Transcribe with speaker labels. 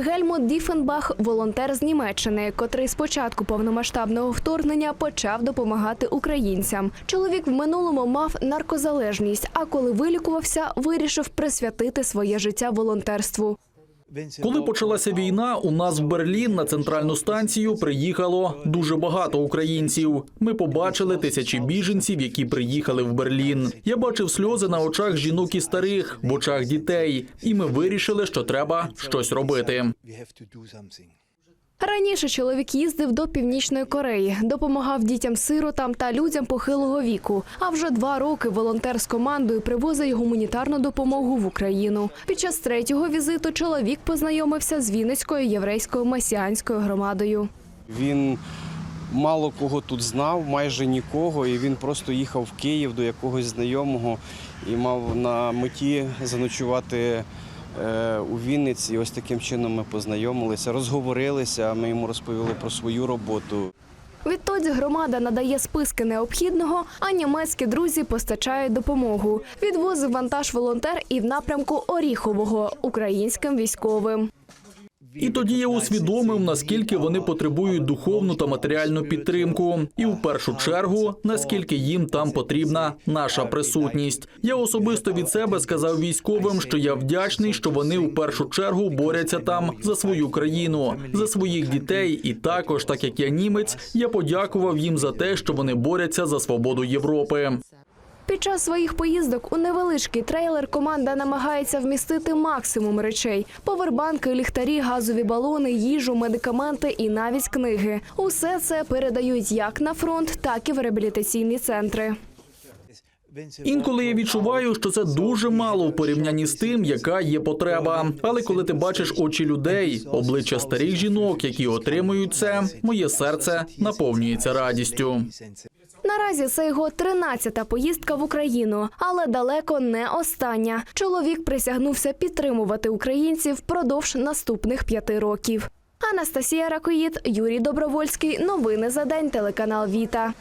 Speaker 1: Гельмут Діфенбах волонтер з Німеччини, котрий з початку повномасштабного вторгнення почав допомагати українцям. Чоловік в минулому мав наркозалежність, а коли вилікувався, вирішив присвятити своє життя волонтерству.
Speaker 2: Коли почалася війна, у нас в Берлін на центральну станцію приїхало дуже багато українців. Ми побачили тисячі біженців, які приїхали в Берлін. Я бачив сльози на очах жінок і старих, в очах дітей, і ми вирішили, що треба щось робити.
Speaker 1: Раніше чоловік їздив до північної Кореї, допомагав дітям-сиротам та людям похилого віку. А вже два роки волонтер з командою привозить гуманітарну допомогу в Україну. Під час третього візиту чоловік познайомився з Вінницькою єврейською месіанською громадою.
Speaker 3: Він мало кого тут знав, майже нікого, і він просто їхав в Київ до якогось знайомого і мав на меті заночувати у Вінниці. Ось таким чином ми познайомилися, розговорилися. Ми йому розповіли про свою роботу.
Speaker 1: Відтоді громада надає списки необхідного, а німецькі друзі постачають допомогу. Відвозив вантаж волонтер і в напрямку Оріхового українським військовим.
Speaker 2: І тоді я усвідомив, наскільки вони потребують духовну та матеріальну підтримку, і в першу чергу наскільки їм там потрібна наша присутність. Я особисто від себе сказав військовим, що я вдячний, що вони в першу чергу борються там за свою країну, за своїх дітей. І також, так як я німець, я подякував їм за те, що вони борються за свободу Європи.
Speaker 1: Під час своїх поїздок у невеличкий трейлер команда намагається вмістити максимум речей: повербанки, ліхтарі, газові балони, їжу, медикаменти і навіть книги. Усе це передають як на фронт, так і в реабілітаційні центри.
Speaker 2: Інколи я відчуваю, що це дуже мало в порівнянні з тим, яка є потреба. Але коли ти бачиш очі людей, обличчя старих жінок, які отримують це, моє серце наповнюється радістю.
Speaker 1: Наразі це його 13-та поїздка в Україну, але далеко не остання. Чоловік присягнувся підтримувати українців впродовж наступних п'яти років. Анастасія Ракоїд, Юрій Добровольський. Новини за день. Телеканал Віта.